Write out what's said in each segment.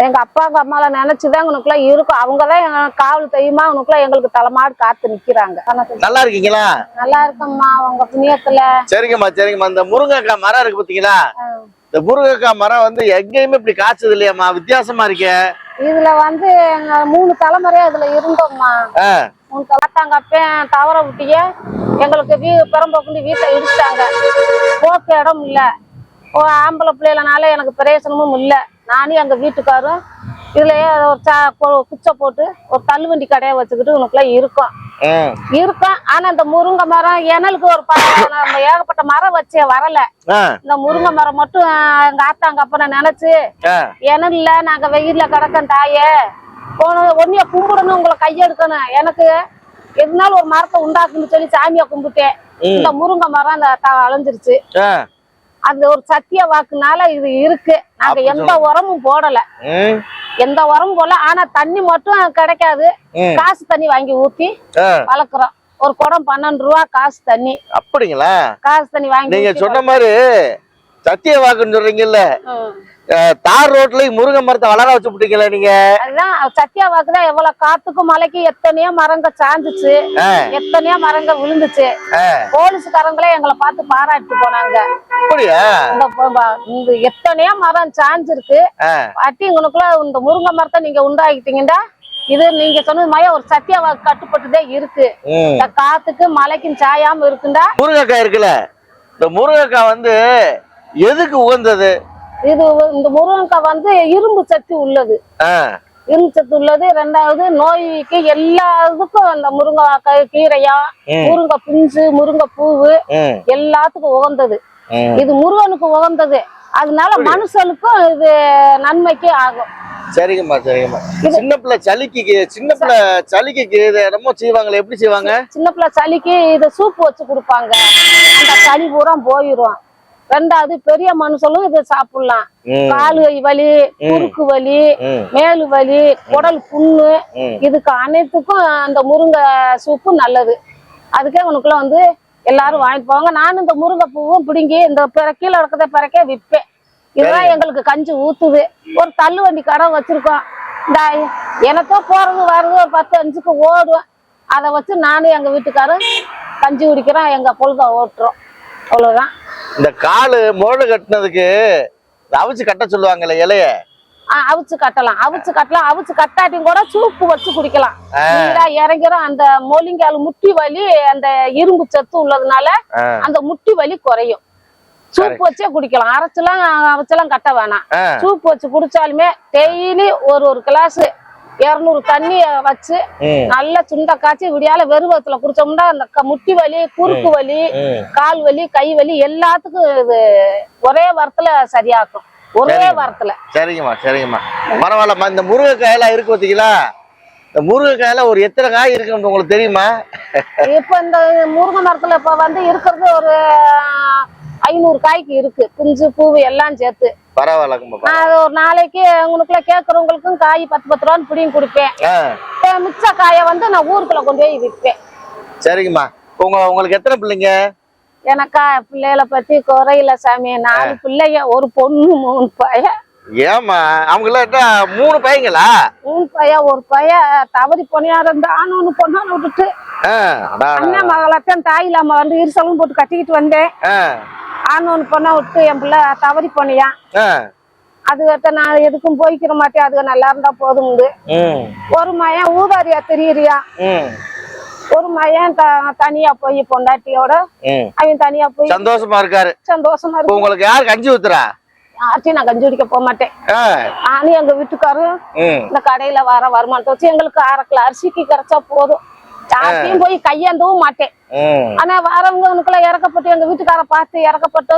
எங்க அப்பாங்க அம்மால நினைச்சுதான் உனக்குள்ள இருக்கும். அவங்கதான் எங்க காவல் தெய்வமா உனக்குள்ள எங்களுக்கு தலைமாடு காத்து நிக்கிறாங்க. நல்லா இருக்கீங்களா? நல்லா இருக்கம்மா உங்க புண்ணியத்துல. சரிங்கம்மா சரிங்கம்மா. இந்த முருங்கைக்காய் மரம் இருக்கு பாத்தீங்களா? இந்த முருங்கைக்காய் மரம் வந்து எங்கேயுமே இப்படி காய்ச்சது இல்லையாம்மா? வித்தியாசமா இருக்கே. இதுல வந்து எங்க மூணு தலைமுறையா இதுல இருந்தோம்மா. மூணு தலைத்தாங்க அப்பன் தவற விட்டிய எங்களுக்கு வீ பெரம்போக்குண்டு வீட்டை இடிச்சிட்டாங்க. போக்கு இடம் இல்ல. ஓ, ஆம்பளை பிள்ளைகளனால எனக்கு பிரயோசனமும் இல்ல. நானும் எங்க வீட்டுக்காரும் இதுலயே ஒரு சா குச்சை போட்டு ஒரு தள்ளுவண்டி கடையை வச்சுக்கிட்டு உனக்குள்ள இருக்கோம். இருக்கும். ஆனா இந்த முருங்கை மரம் எனலுக்கு ஒரு ஏகப்பட்ட மரம் வச்சே வரல. இந்த முருங்கை மரம் மட்டும் எங்க ஆத்தாங்க அப்ப நான் நினைச்சு. எனல்ல நாங்க வெயில்ல கிடக்கோம் தாயே. போன ஒன்னிய கும்பிடணும் உங்களை கையெடுக்கணும். எனக்கு எதுனாலும் ஒரு மரத்தை உண்டாக்குன்னு சொல்லி சாமியை கும்பிட்டேன். இந்த முருங்கை மரம் அந்த அழிஞ்சிருச்சு. ஆ, அந்த ஒரு சத்திய வாக்குனால இது இருக்கு. நாங்க எந்த உரமும் போடல. எந்த உரமும் போடல. ஆனா தண்ணி மட்டும் கிடைக்காது. காசு தண்ணி வாங்கி ஊத்தி. வளர்க்குறோம். ஒரு குடம் பன்னெண்டு ரூபா காசு தண்ணி. அப்படிங்களா? காசு தண்ணி வாங்கி நீங்க சொன்ன மாதிரி சத்திய வாக்குன்னு சொல்றீங்கல்ல. தார் ரோட்ல முருங்கை மரத்தை வளர வச்சு விட்டீங்களா நீங்க. அதுதான் சத்தியா வாக்குதான் எவ்வளவு காத்துக்கும் மலைக்கு எத்தனையோ மரங்க சாஞ்சுச்சு. எத்தனையோ மரங்க விழுந்துச்சு. போலீஸ்காரங்களே எங்களை பார்த்து பாராட்டி போனாங்க. எத்தனையோ மரம் சாஞ்சிருக்கு. அட்டி உங்களுக்குள்ள இந்த முருங்கை மரத்தை நீங்க உண்டாக்கிட்டீங்கன்னா இது நீங்க சொன்னது மாதிரி ஒரு சத்திய வாக்கு கட்டுப்பட்டுதே இருக்கு. காத்துக்கு மழைக்கும் சாயாம இருக்குண்டா. முருங்கைக்காய் இருக்குல்ல. இந்த முருங்கைக்காய் வந்து எதுக்கு உகந்தது? இது இந்த முருங்கைக்காய் வந்து இரும்பு சத்து உள்ளது. இரும்பு சத்து உள்ளது. ரெண்டாவது நோய்க்கு எல்லா இதுக்கும் அந்த முருங்கை கீரையா. முருங்கை பிஞ்சு முருங்கை பூவு எல்லாத்துக்கும் உகந்தது. இது முருகனுக்கு உகந்தது. அதனால மனுஷனுக்கும் இது நன்மைக்கு ஆகும். சரிங்கம்மா சரிங்கம்மா. சின்ன பிள்ளை சளிக்கு சின்ன பிள்ளை சளிக்கு இது என்னமோ செய்வாங்களே எப்படி செய்வாங்க? சின்ன பிள்ளை சளிக்கு இத சூப் வச்சு கொடுப்பாங்க. அந்த சளி பூரா போயிரும். ரெண்டாவது பெரிய மனுஷனும் இதை சாப்பிடலாம். காலு வலி குறுக்கு வலி மேலு வலி குடல் புண்ணு. இதுக்கு அனைத்துக்கும் அந்த முருங்கை சூப்பு நல்லது. அதுக்கே உனக்குள்ள வந்து எல்லாரும் வாங்கிட்டு போவாங்க. நானும் இந்த முருங்கை பூவும் பிடுங்கி இந்த பிற- கீழே இருக்கிறத பிறக்கே விற்பேன். இதுதான் எங்களுக்கு கஞ்சி ஊத்துது. ஒரு தள்ளு வண்டி கடை வச்சிருக்கோம். இந்த எனக்கோ போறது வர்றது ஒரு பத்து அஞ்சுக்கு ஓடும். அதை வச்சு நானும் எங்க வீட்டுக்காரரும் கஞ்சி குடிக்கிறோம் எங்க பொழுத ஓட்டுறோம். அவ்வளவுதான். இந்த காலு முரடு கட்டினதுக்கு அவிச்சு கட்ட சொல்லுவாங்கல்ல இலைய? அவிச்சு கட்டலாம். அவிச்சு கட்டலாம். அவிச்சு கட்டாட்டியும் கூட சூப்பு வச்சு குடிக்கலாம். இறங்கிறோம் அந்த மொழிங்கால் முட்டி வலி அந்த இரும்பு சத்து உள்ளதுனால அந்த முட்டி வலி குறையும். சூப் வச்சே குடிக்கலாம். அரைச்செல்லாம் அரைச்செல்லாம் கட்ட வேணாம். ஆ, சூப் வச்சு குடிச்சாலுமே டெய்லி ஒரு ஒரு கிளாஸ் இரநூறு தண்ணி வச்சு நல்லா சுண்ட காய்ச்சி விடியால வெறுவத்துல குடிச்சோம்னா அந்த முட்டி வலி குறுக்கு வலி. கால் வலி கை வலி எல்லாத்துக்கும் இது ஒரே வாரத்துல சரியாக்கும். ஒரே. வாரத்துல. சரிங்கம்மா சரிங்கம்மா. பரவாயில்லம்மா இந்த முருங்கைக்காயெல்லாம் இருக்கு பார்த்தீங்களா இந்த முருங்கைக்காயில ஒரு எத்தனை காய் இருக்குன்னு உங்களுக்கு தெரியுமா? இப்ப இந்த முருங்கை மரத்துல இப்ப வந்து இருக்கிறது ஒரு ஐநூறு காய்க்கு இருக்கு. பிஞ்சு பூவு எல்லாம் சேர்த்து. நான் ஒரு நாளைக்கு உங்களுக்குள்ள கேட்கறவங்களுக்கும் காய் பத்து பத்து ரூபான்னு பிடியும் கொடுப்பேன். மிச்ச காயை வந்து நான் ஊருக்குள்ள கொண்டு போய் விற்பேன். சரிங்கம்மா. உங்க உங்களுக்கு எத்தனை பிள்ளைங்க? எனக்கா பிள்ளைகளை பத்தி குறையில சாமி. நாலு பிள்ளைங்க ஒரு பொண்ணு மூணு பையன். ஏம்மா அவங்களாம் என்ன மூணு பையங்களா? மூணு பையன் ஒரு பையன் தவறி பொண்ணியா இருந்தா ஆனு பொண்ணான்னு விட்டுட்டு. அண்ணன் மகளத்தான் தாய் இல்லாம வந்து இருசலும் போட்டு கட்டிக்கிட்டு வந்தேன். ஆ, ஆனு பொண்ணை விட்டு என் பிள்ளை தவறி பொண்ணியா ஆ, அதுகிட்ட நான் எதுக்கும் போய்க்கிற மாட்டேன் அதுக நல்லா இருந்தா போதும்ண்டு ம், ஒரு மயன் ஊதாரியா தெரியறியா? ஒரு மயன் தனியா போய் பொண்டாட்டியோட. அவன் தனியா போய் சந்தோஷமா இருக்காரு. சந்தோஷமா இருக்கு. உங்களுக்கு யார் கஞ்சி ஊத்துறா? யார்ட்டையும் நான் கஞ்சி குடிக்க போக மாட்டேன். நானும் எங்க வீட்டுக்காரும் இந்த கடையில வர வருமானத்தை வச்சு எங்களுக்கு அரை கிலோ அரிசிக்கு கிடைச்சா போதும். யார்ட்டையும் போய் கையேந்தவும் மாட்டேன். ஆனா வரவங்களுக்குள்ள இறக்கப்பட்டு எங்க வீட்டுக்கார பார்த்து இறக்கப்பட்டு.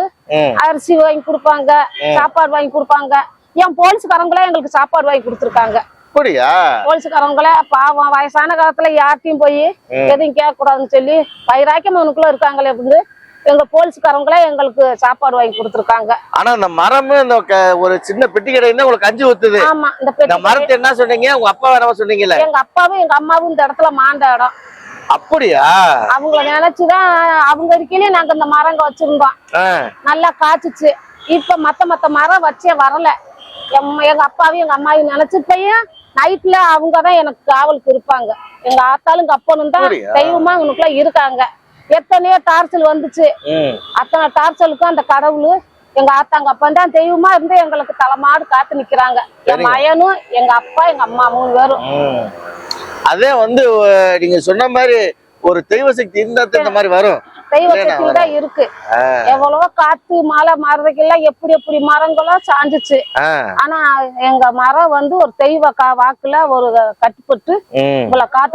அரிசி வாங்கி கொடுப்பாங்க சாப்பாடு வாங்கி கொடுப்பாங்க. என் போலீஸ்காரங்களே எங்களுக்கு சாப்பாடு வாங்கி கொடுத்துருக்காங்க. அப்படியா? போலீஸ்காரங்களே பாவம் வயசான காலத்துல யார்ட்டையும் போய் எதையும் கேட்க கூடாதுன்னு சொல்லி வைராக்கியம் அவனுக்குள்ள இருக்காங்களே அப்படின்னு எங்க போலீஸ்காரங்களே எங்களுக்கு சாப்பாடு வாங்கி கொடுத்துருக்காங்க. ஆனா இந்த மரம் இந்த ஒரு சின்ன பெட்டி கடையில உங்களுக்கு கஞ்சி ஊத்துது. ஆமா இந்த பெட்டி மரத்தை என்ன சொன்னீங்க? உங்க அப்பா வேணாம சொன்னீங்கல்ல? எங்க அப்பாவும் எங்க அம்மாவும் இந்த இடத்துல மாண்ட இடம். அப்படியா? அவங்கள நினைச்சுதான் அவங்க இருக்கையிலே நாங்க இந்த மரங்க வச்சிருந்தோம். நல்லா காய்ச்சிச்சு. இப்ப மத்த மத்த மரம் வச்சே வரல. எங்க அப்பாவையும் எங்க அம்மாவையும் நினைச்சு பையன் நைட்ல அவங்கதான் எனக்கு காவலுக்கு இருப்பாங்க. எங்க ஆத்தாலும் எங்க அப்பனும் தான்? தெய்வமா இவனுக்குள்ள இருக்காங்க. எத்தனையோ டார்ச்சல் வந்துச்சு. அத்தனை டார்ச்சலுக்கும் அந்த கடவுள் எங்க ஆத்தாங்க அப்பா தான் தெய்வமா இருந்து எங்களுக்கு தலைமாடு காத்து நிக்கிறாங்க. என். மயனும் எங்க அப்பா எங்க அம்மா மூணு பேரும். அதே வந்து நீங்க சொன்ன மாதிரி ஒரு தெய்வ சக்தி இருந்தா இந்த மாதிரி வரும். தெய்வ சக்தி தான் இருக்கு. எவ்வளவோ காத்து மழை மரத்துக்கெல்லாம் எப்படி எப்படி மரங்களும் சாஞ்சிச்சு. ஆனா எங்க மரம் வந்து ஒரு தெய்வ வாக்குல ஒரு கட்டுப்பட்டு இவ்வளவு காத்து